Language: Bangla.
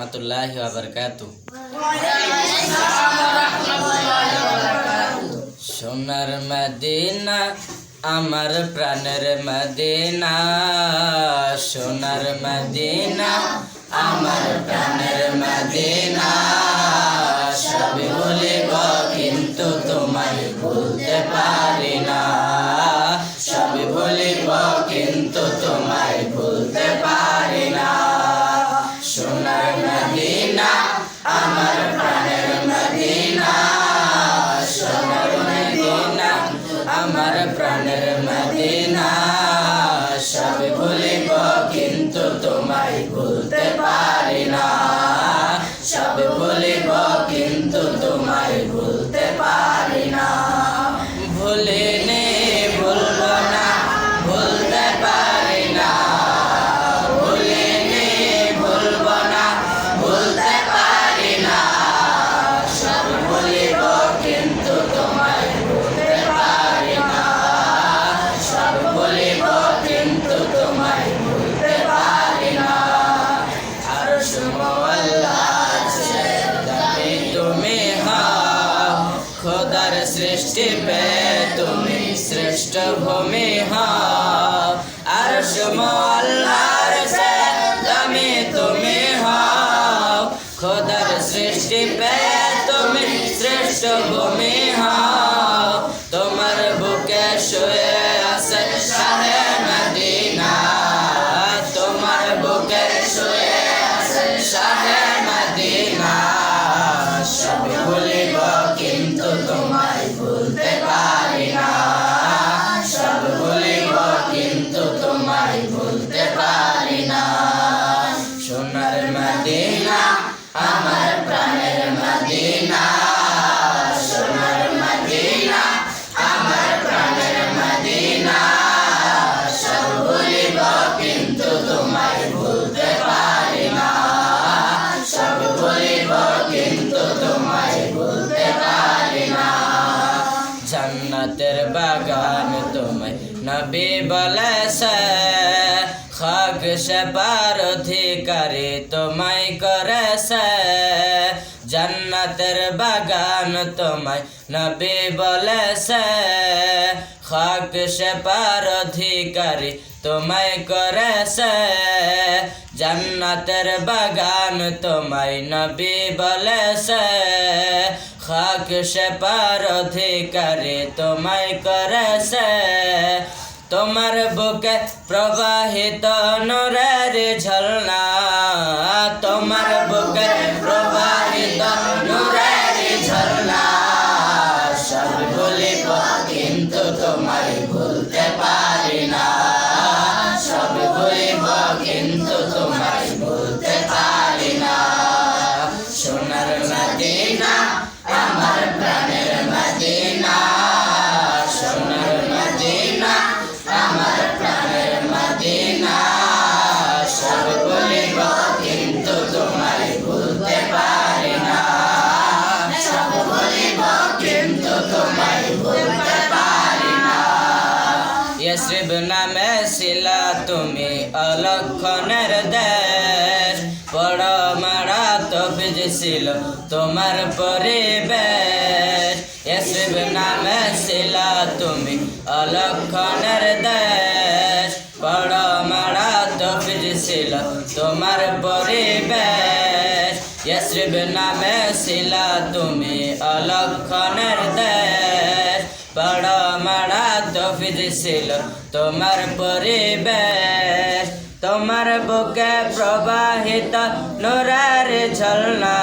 রহমতুল্লাহ বারকাতু সোনার মদিনা আমার প্রাণের মদিনা সোনার মদিনা আমার প্রাণের মদিনা ভুলতে পারি সৃষ্টি পে তুমি শ্রেষ্ঠ ভূমি হাও। আর আল্লাহর সে তুমি তুমি হাও। খোদার সৃষ্টি পে তুমি শ্রেষ্ঠ ভূমি তোমার বুকে শুয়ে আছে শাহে মদিনা। তোমার বুকে শুয়ে আছে শাহে নবী বলেছে খাক সে পার অধিকারী তোমায় করেছে। জান্নাতের বাগান তোমায় নবী বলেছে খাক সে পার অধিকারী তোমায় করেছে। জান্নাতের বাগান তোমায় নবী বলেছে খাক সে পার অধিকারী তোমায় করেছে। তোমার বুকে প্রবাহিত নরের ঝলনা কিন্তু নামে ছিলা তুমি অলক্ষণের দেশ বড় মারা তফিজ ছিল তোমার পরিবেশ ইয়সরিব নামে ছিলা তুমি অলক্ষণের দেশ বড় মারা তফিজ ছিল ইয়সরিব নামে ছিলা তুমি অলক্ষণের দেশ। বড় মারা তফিজ ছিল তোমার পরিবেশ। তোমার বুকে প্রবাহিত নোরার ঝলনা।